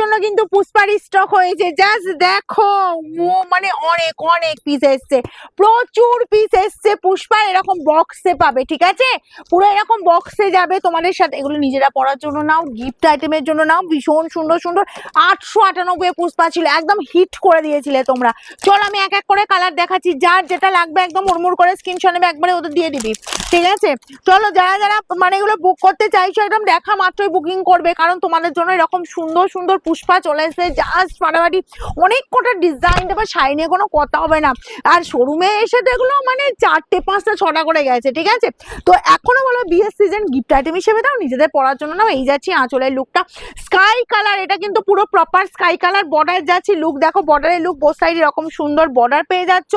জন্য কিন্তু পুষ্পার স্টক হয়েছে। জাস্ট দেখো মানে অনেক অনেক পিস এসছে। প্রচুর পিস এসছে। পুষ্পা এরকম বক্সে পাবে, ঠিক আছে? পুরো এরকম বক্সে যাবে তোমাদের সাথে। এগুলো নিজেরা পড়ার জন্য নাও গিফট আইটেমের জন্য নাও। ভীষণ সুন্দর সুন্দর। আটশো আটানব্বই পুষ্পা ছিল। একদম হিট করে দিয়েছিলে তোমরা। চল, আমি এক এক করে কালার দেখাচ্ছি। যার যেটা লাগবে একদম উড়মুড় করে স্ক্রিনশট নেবে, একবারে ওদের দিয়ে দিবি। ঠিক আছে? চলো, যারা যারা মানে এগুলো বুক করতে চাইছো, একদম দেখা মাত্রই বুকিং করবে। কারণ তোমাদের জন্য এরকম সুন্দর সুন্দর পুষ্পা চলে এসেছে। জাস্ট ফাটাফাটি অনেক কটা ডিজাইন দেবে শাইনে কোনো কথা হবে না। আর শোরুমে এসে এগুলো মানে চারটে, পাঁচটা, ছটা করে গেছে, ঠিক আছে? তো এখনও বলো বিয়ের সিজন গিফট আইটেম হিসেবে দাও, নিজেদের পড়ার জন্য নাও। এই যাচ্ছি আঁচলের লুকটা স্কাই কালার এটা কিন্তু পুরো প্রপার স্কাই কালার বর্ডার যাচ্ছি লুক দেখো বর্ডারের লুক বোথ সাইড এরকম সুন্দর বর্ডার পেয়ে যাচ্ছ।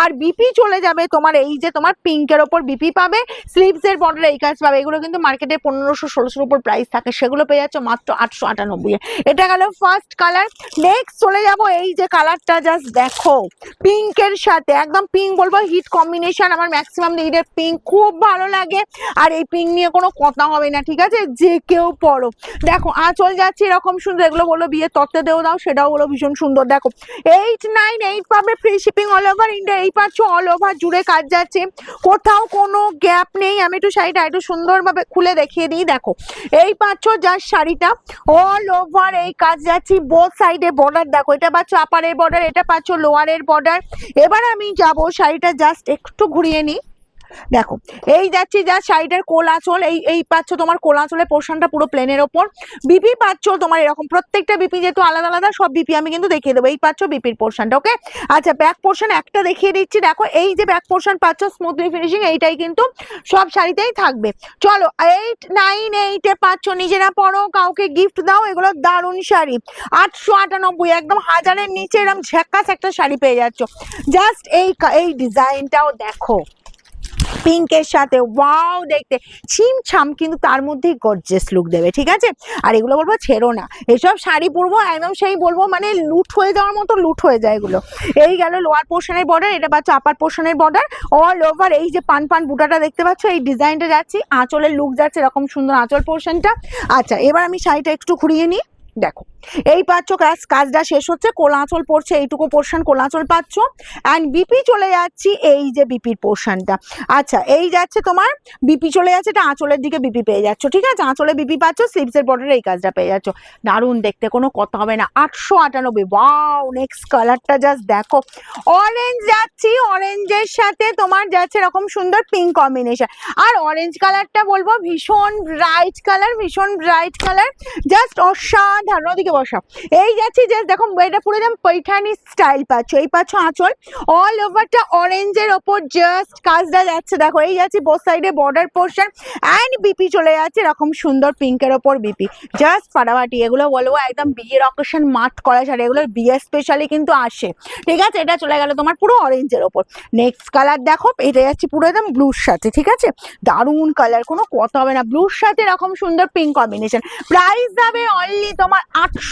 আর বিপি চলে যাবে তোমার এই যে তোমার পিঙ্কের ওপর বিপি পাবে। স্লিভস এর বর্ডার এই কাজ পাবে। এগুলো কিন্তু মার্কেটে পনেরোশো, ষোলোশোর উপর প্রাইস থাকে। সেগুলো পেয়ে যাচ্ছ মাত্র আটশো আটানব্বই এটা গেল ফার্স্ট কালার নেক্সট চলে যাব এই যে কালারটা জাস্ট দেখো। পিঙ্কের সাথে, একদম পিঙ্ক বলব হিট কম্বিনেশন আমার ম্যাক্সিমাম দিদিদের পিঙ্ক খুব ভালো লাগে। আর এই পিঙ্ক নিয়ে কোনো কথা হবে না, ঠিক আছে? যে কেউ পড়ো। দেখো, আঁচল যাচ্ছে এরকম সুন্দর, এগুলো বলো বিয়ে তত্ত্বে দেও দাও, সেটাও হলো ভীষণ সুন্দর। দেখো এইট নাইন এইট পাবে free shipping all over India এই পাচ্ছ অল ওভার জুড়ে কাজ যাচ্ছে। কোথাও কোনো গ্যাপ নেই, আমি একটু শাড়িটা একটু সুন্দরভাবে খুলে দেখিয়ে দিই, দেখো। এই পাচ্ছ যার শাড়িটা অল ওভার এই কাজ যাচ্ছি বোথ সাইডে বর্ডার দেখো, এটা পাচ্ছ আপারের বর্ডার এটা পাচ্ছ লোয়ারের বর্ডার এবার আমি যাব শাড়িটা জাস্ট একটু ঘুরিয়ে নিই। দেখো, এই যাচ্ছি যা শাড়িটার কোল আঁচল, এই এই পাচ্ছ তোমার কোল আঁচলের পোর্শনটা পুরো প্লেনের ওপর। বিপি পাচ্ছ তোমার এরকম, প্রত্যেকটা বিপি যেহেতু আলাদা আলাদা, সব বিপি আমি কিন্তু দেখিয়ে দেবো। এই পাচ্ছ বিপির পোর্শনটা ওকে আচ্ছা ব্যাক পোর্শন একটা দেখিয়ে দিচ্ছি। দেখো, এই যে ব্যাক পোর্শন পাচ্ছ স্মুথলি ফিনিশিং এইটাই কিন্তু সব শাড়িতেই থাকবে। চলো এইট নাইন এইটে পাচ্ছ নিজেরা পড়ো কাউকে গিফট দাও, এগুলো দারুণ শাড়ি। আটশো আটানব্বই, একদম হাজারের নিচে এরকম ঝ্যাকাস একটা শাড়ি পেয়ে যাচ্ছ। জাস্ট এই এই ডিজাইনটাও দেখো। পিঙ্কের সাথে, ওয়াও দেখতে। ছিম ছাম কিন্তু তার মধ্যেই গর্জেস লুক দেবে, ঠিক আছে? আর এগুলো বলব ছেড়ো না। এসব শাড়ি পরবো, একদম সেই বলব মানে লুট হয়ে যাওয়ার মতো লুট হয়ে যায় এগুলো। এই গেল লোয়ার পোর্শনের বর্ডার এটা পাচ্ছ আপার পোর্শনের বর্ডার অল ওভার এই যে পান পান বুটাটা দেখতে পাচ্ছ, এই ডিজাইনটা যাচ্ছি, আঁচলের লুক যাচ্ছে এরকম সুন্দর আঁচল পোর্শনটা আচ্ছা এবার আমি শাড়িটা একটু ঘুরিয়ে নিই, দেখো। এই পাচ্ছ কাজ কাজটা শেষ হচ্ছে কোলা আঁচল পড়ছে, এইটুকু পোর্শন কোলা আঁচল পাচ্ছ অ্যান্ড বিপি চলে যাচ্ছি, এই যে বিপির পোর্শনটা আচ্ছা এই যাচ্ছে তোমার বিপি চলে যাচ্ছে, এটা আঁচলের দিকে বিপি পেয়ে যাচ্ছ, ঠিক আছে? আঁচলে বিপি পাচ্ছ স্লিভসের বর্ডারে এই কাজটা পেয়ে যাচ্ছ। দারুণ, দেখতে কোনো কথা হবে না, আটশো আটানব্বই ওয়াও নেক্সট কালারটা জাস্ট দেখো। অরেঞ্জ যাচ্ছি অরেঞ্জের সাথে তোমার যাচ্ছে এরকম সুন্দর পিঙ্ক কম্বিনেশন আর অরেঞ্জ কালারটা বলব, ভীষণ ব্রাইট কালার ভীষণ ব্রাইট কালার জাস্ট অসাধারণ। ওদিকে বসা এই যাচ্ছি জাস্ট দেখো, এটা পুরো যেমন পৈঠানি স্টাইল পাচ্ছ। এই পাচ্ছ আঁচল। অল ওভারটা অরেঞ্জের ওপর জাস্ট কাজটা যাচ্ছে। দেখো, এই যাচ্ছে বোথ সাইডে বর্ডার পোর্শন অ্যান্ড বিপি চলে যাচ্ছে এরকম সুন্দর পিঙ্কের ওপর বিপি জাস্ট ফাটাফাটি, এগুলো বলব একদম বিয়ের অকেশন মাঠ করা শাড়ি। এগুলো বিয়ে স্পেশালি কিন্তু আসে। ঠিক আছে, এটা চলে গেল তোমার পুরো অরেঞ্জের ওপর। নেক্সট কালার দেখো, এটা যাচ্ছে পুরো একদম ব্লুর সাথে ঠিক আছে? দারুণ কালার কোনো কথা হবে না। ব্লুর সাথে এরকম সুন্দর পিঙ্ক কম্বিনেশন প্রাইস যাবে অনলি তোমার আটশো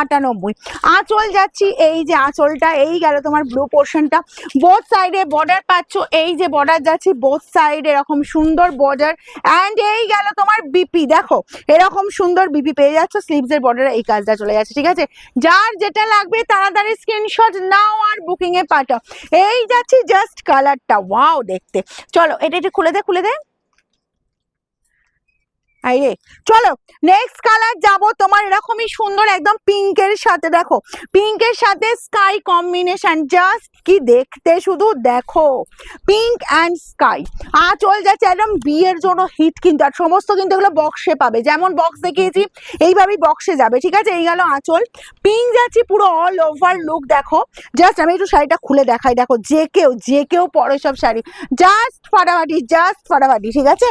আটানব্বই। আঁচল যাচ্ছি, এই যে আঁচলটা, এই গেল তোমার ব্লু পোর্শনটা বোথ সাইডে বর্ডার পাচ্ছ, এই যে বর্ডার যাচ্ছি বোথ সাইড এরকম সুন্দর বর্ডার অ্যান্ড এই গেল তোমার বিপি দেখো, এরকম সুন্দর বিপি পেয়ে যাচ্ছ স্লিভস এর বর্ডারে এই কাজটা চলে যাচ্ছে, ঠিক আছে? যার যেটা লাগবে, তাড়াতাড়ি স্ক্রিনশট নাও আর বুকিং এ পাঠাও। এই যাচ্ছি জাস্ট কালারটা ওয়াও দেখতে। চলো, এটা একটু খুলে দে খুলে দে। এই রে চলো নেক্সট কালার যাব তোমার এরকমই সুন্দর একদম পিঙ্কের সাথে, দেখো পিঙ্কের সাথে স্কাই কম্বিনেশন জাস্ট কি দেখতে শুধু দেখো পিঙ্ক অ্যান্ড স্কাই আঁচল যাচ্ছে একদম বিয়ের জন্য হিট কিন্তু, আর সমস্ত কিন্তু এগুলো বক্সে পাবে, যেমন বক্স দেখিয়েছি, এইভাবেই বক্সে যাবে, ঠিক আছে, এই গেল আঁচল পিঙ্ক যাচ্ছি পুরো অল ওভার লুক দেখো জাস্ট আমি একটু শাড়িটা খুলে দেখাই, দেখো, যে কেউ যে কেউ পরে সব শাড়ি জাস্ট ফাটাফাটি জাস্ট ফাটাফাটি, ঠিক আছে,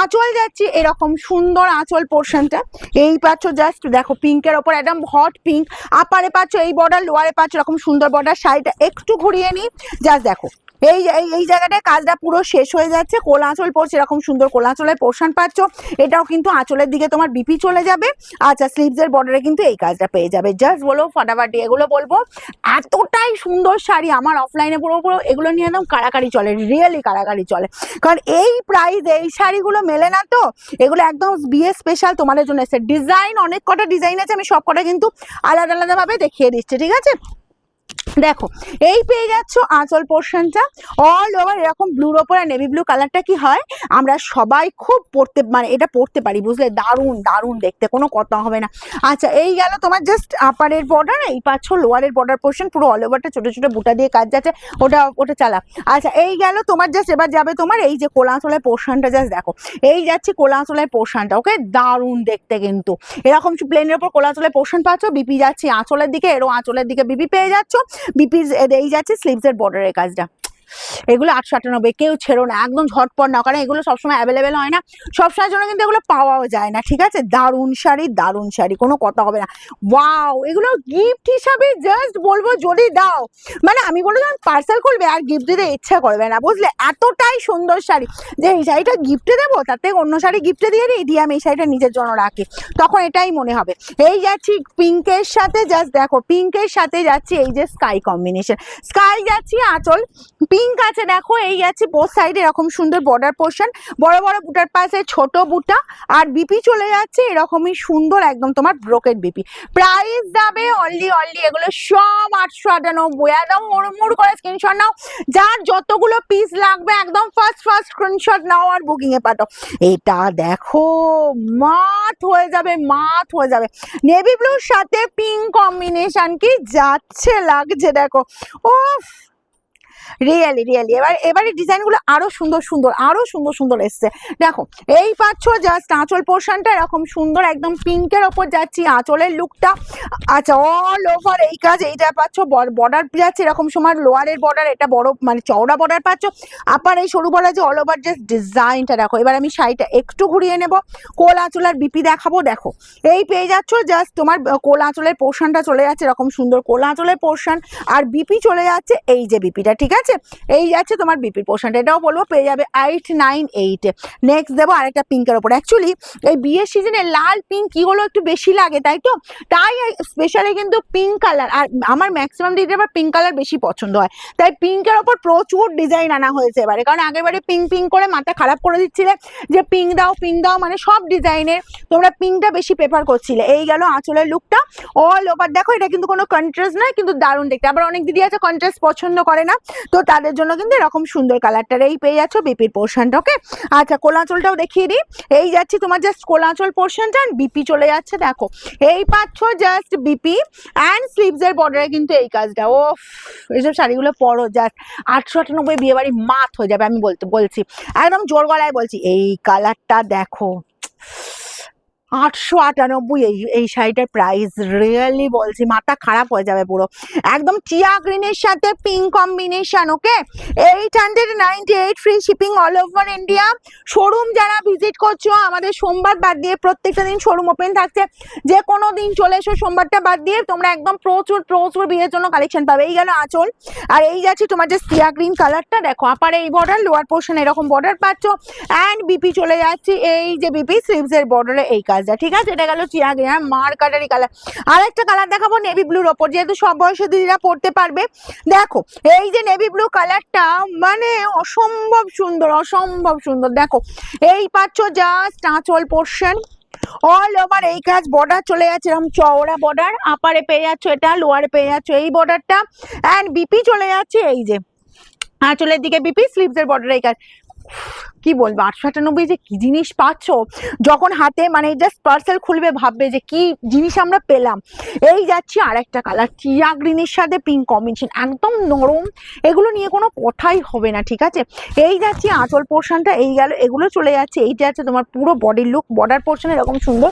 আঁচল যাচ্ছি এরকম সুন্দর আঁচল পোর্শনটা এই পাচ্ছ জাস্ট দেখো পিঙ্কের ওপর, একদম হট পিঙ্ক আপারে পাচ্ছ এই বর্ডার লোয়ারে পাচ্ছ এরকম সুন্দর বর্ডার শাড়িটা একটু ঘুরিয়ে নিই। জাস্ট দেখো। এই এই জায়গাটায় কাজটা পুরো শেষ হয়ে যাচ্ছে। কোল আঁচল পড়ছে, এরকম সুন্দর কোল আঁচলের পোর্শন পাচ্ছ। এটাও কিন্তু আঁচলের দিকে তোমার বিপি চলে যাবে। আচ্ছা স্লিভসের বর্ডারে কিন্তু এই কাজটা পেয়ে যাবে। জাস্ট বলো, ফাটাফাটি এগুলো বলব। এতটাই সুন্দর শাড়ি আমার অফলাইনে পুরো পুরো এগুলো নিয়ে একদম কারাকারি চলে রিয়েলি কারাকারি চলে। কারণ এই প্রাইস এই শাড়িগুলো মেলে না তো? এগুলো একদম বিয়ে স্পেশাল তোমাদের জন্য। এসে ডিজাইন অনেক কটা ডিজাইন আছে, আমি সব কটা কিন্তু আলাদা, আলাদাভাবে দেখিয়ে দিচ্ছি, ঠিক আছে? দেখো, এই পেয়ে যাচ্ছ আঁচল পোর্শনটা অল ওভার এরকম ব্লুর ওপরে নেভি ব্লু কালারটা কি হয়? আমরা সবাই খুব পড়তে মানে এটা পড়তে পারি, বুঝলে? দারুণ দারুণ দেখতে, কোনো কথা হবে না। আচ্ছা এই গেল তোমার জাস্ট আপারের বর্ডার এই পাচ্ছ লোয়ারের বর্ডার পোর্শন পুরো অল ওভারটা ছোটো ছোটো বুটা দিয়ে কাজ যাচ্ছে, ওটা ওটা চালা। আচ্ছা এই গেল তোমার জাস্ট এবার যাবে তোমার এই যে কোলাঁচলের পোর্শনটা জাস্ট দেখো। এই যাচ্ছে কোলাঁচলের পোর্শনটা ওকে দারুণ দেখতে কিন্তু। এরকম প্লেনের ওপর কোলাঁচলের পোর্শন পাচ্ছ বিপি যাচ্ছে আঁচলের দিকে, এরও আঁচলের দিকে বিপি পেয়ে যাচ্ছ। বিপি এই যাচ্ছে স্লিভসের বর্ডারের কাজটা। এগুলো আটশো আটানব্বই, কেউ ছেড়ো না, একদম ঝটপট না কারণ এগুলো সবসময় অ্যাভেলেবেল হয় না। সবসময়ের জন্য কিন্তু এগুলো পাওয়াও যায় না, ঠিক আছে? দারুণ শাড়ি দারুণ শাড়ি, কোনো কথা হবে না। ওয়াও এগুলো গিফট হিসাবে জাস্ট বলব যদি দাও মানে আমি বলব পার্সেল করবে আর গিফট দিতে ইচ্ছা করবে না, বুঝলে? এতটাই সুন্দর শাড়ি যে এই শাড়িটা গিফটে দেবো থেকে অন্য শাড়ি গিফটে দিয়ে দিই, দিয়ে আমি এই শাড়িটা নিজের জন্য রাখি। তখন এটাই মনে হবে। এই যাচ্ছি পিঙ্কের সাথে জাস্ট দেখো পিঙ্কের সাথে যাচ্ছি এই যে স্কাই কম্বিনেশন স্কাই যাচ্ছি আঁচল পিঙ্ক আছে, দেখো, এই আছে বোথ সাইডে এরকম সুন্দর বর্ডার পোর্শন বড় বড় বুটার পাশে ছোট বুটা, আর বিপি চলে যাচ্ছে এরকমই সুন্দর একদম তোমার ব্রোকেট বিপি প্রাইস যাবে অনলি অনলি এগুলো সব আটশো আটানব্বই। একদম মুড়মুড় করে স্ক্রিনশট নাও। যার যতগুলো পিস লাগবে, একদম ফার্স্ট ফার্স্ট স্ক্রিনশট নাও আর বুকিং এ পাঠাও। এটা দেখো মাত হয়ে যাবে মাত হয়ে যাবে। নেভি ব্লুর সাথে পিঙ্ক কম্বিনেশন কি? যাচ্ছে লাগছে, দেখো। ওফ রিয়েলি রিয়েলি এবার, এবারে ডিজাইনগুলো আরও সুন্দর সুন্দর, আরও সুন্দর সুন্দর এসছে। দেখো, এই পাচ্ছ জাস্ট আঁচল পোর্শনটা এরকম সুন্দর একদম পিঙ্কের ওপর যাচ্ছি আঁচলের লুকটা আচ্ছা অল ওভার এই কাজ এইটা পাচ্ছ বর্ডার যাচ্ছে এরকম সময় লোয়ারের বর্ডার এটা বড় মানে চওড়া বর্ডার পাচ্ছ। আবার এই সরু বর্ডার যে অল ওভার জাস্ট ডিজাইনটা দেখো। এবার আমি শাড়িটা একটু ঘুরিয়ে নেব। কোল আঁচল আর বিপি দেখাবো, দেখো। এই পেয়ে যাচ্ছ জাস্ট তোমার কোল আঁচলের পোর্শনটা চলে যাচ্ছে, এরকম সুন্দর কোল আঁচলের পোর্শন আর বিপি চলে যাচ্ছে এই যে বিপিটা ঠিক আছে? এই যাচ্ছে তোমার বিপির পোর্শনটা এটাও বলব, পেয়ে যাবে এইট নাইন এইট নেক্সট দেবো আরেকটা পিঙ্কের ওপর। অ্যাকচুয়ালি এই বিয়ের সিজনে লাল পিঙ্ক কি হলো একটু বেশি লাগে, তাই তো? তাই স্পেশালি কিন্তু পিঙ্ক কালার আর আমার ম্যাক্সিমাম দিদি আবার পিঙ্ক কালার বেশি পছন্দ হয়। তাই পিঙ্কের ওপর প্রচুর ডিজাইন আনা হয়েছে এবারে। কারণ আগেরবারে পিঙ্ক পিঙ্ক করে মাথা খারাপ করে দিচ্ছিলে, যে পিঙ্ক দাও পিঙ্ক দাও মানে সব ডিজাইনের তোমরা পিঙ্কটা বেশি প্রেফার করছিলে। এই গেল আঁচলের লুকটা অল ওভার দেখো, এটা কিন্তু কোনো কন্ট্রাস্ট নয়, কিন্তু দারুণ দেখতে। আবার অনেক দিদি আছে কন্ট্রাস্ট পছন্দ করে না। তো তাদের জন্য কিন্তু এরকম সুন্দর কালারটার এই পেয়ে যাচ্ছ বিপির পোর্শনটা ওকে আচ্ছা কোলাচলটাও দেখিয়ে দিই। এই যাচ্ছি তোমার জাস্ট কোলাচল পোর্শনটা আর বিপি চলে যাচ্ছে, দেখো। এই পাচ্ছ জাস্ট বিপি অ্যান্ড স্লিভসের বর্ডারে কিন্তু এই কাজটা। ও এইসব শাড়িগুলো পরো জাস্ট আটশো আটানব্বই বিয়ে বাড়ি মাত হয়ে যাবে, আমি বলতে, বলছি। একদম জোর গলায় বলছি, এই কালারটা দেখো। আটশো আটানব্বই এই এই শাড়িটার প্রাইস রিয়েলি বলছি, মাথা খারাপ হয়ে যাবে পুরো। একদম চিয়া গ্রিনের সাথে pink combination okay eight hundred ninety eight free shipping all over India showroom যারা ভিজিট করছ, আমাদের সোমবার বাদ দিয়ে প্রত্যেকটা দিন শোরুম ওপেন থাকছে। যে কোনো দিন চলে এসো সোমবারটা বাদ দিয়ে, তোমরা একদম প্রচুর প্রচুর বিয়ের জন্য কালেকশন পাবে। এই গেল আঁচল। আর এই যাচ্ছে তোমার যে সিয়া গ্রিন কালারটা দেখো আপার এই বর্ডার লোয়ার পোর্শন এরকম বর্ডার পাচ্ছ। অ্যান্ড বিপি চলে যাচ্ছে, এই যে বিপি স্লিভসের বর্ডারে এই কাজটা ঠিক আছে? এটা গেল চিয়া গ্রিন মার কাটারি কালার আর একটা কালার দেখাবো নেভি ব্লুর ওপর, যেহেতু সব বয়সের দিদিরা পড়তে পারবে। দেখো, এই যে নেভি ব্লু কালারটা মানে অসম্ভব সুন্দর অসম্ভব সুন্দর। দেখো, এই পাচ্ছ জাস্ট আঁচল পোর্শন অল ওভার এই কাজ বর্ডার চলে যাচ্ছে, এরকম চওড়া বর্ডার আপারে পেয়ে যাচ্ছ এটা লোয়ারে পেয়ে যাচ্ছ এই বর্ডারটা অ্যান্ড বিপি চলে যাচ্ছে এই যে, আঁচলের দিকে বিপি স্লিভসের বর্ডার এই কাজ কি বলব, আটশো আটানব্বই যে কি জিনিস পাচ্ছ, যখন হাতে মানে জাস্ট পার্সেল খুলবে, ভাববে যে কি জিনিস আমরা পেলাম। এই যাচ্ছি আর একটা কালার চিয়া গ্রিনের সাথে পিঙ্ক কম্বিনেশন একদম নরম। এগুলো নিয়ে কোনো কথাই হবে না, ঠিক আছে? এই যাচ্ছি, আঁচল পোর্শনটা এই গেল, এগুলো চলে যাচ্ছে এইটা আছে তোমার পুরো বডির লুক বর্ডার পোর্শন এরকম সুন্দর।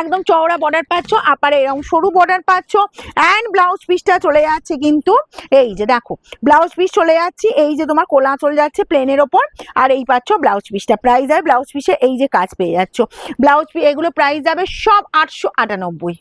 একদম চওড়া বর্ডার পাচ্ছ আপারে এরকম সরু বর্ডার পাচ্ছ অ্যান্ড ব্লাউজ পিসটা চলে যাচ্ছে কিন্তু এই যে দেখো ব্লাউজ পিস চলে যাচ্ছে, এই যে তোমার কোলা চলে যাচ্ছে প্লেনের ওপর, আর এই পাচ্ছ ব্লাউজ পিসটা প্রাইস আর ব্লাউজ পিসে এই যে কাজ পেয়ে যাচ্ছ। ব্লাউজ পি এগুলো প্রাইস যাবে সব আটশো আটানব্বই।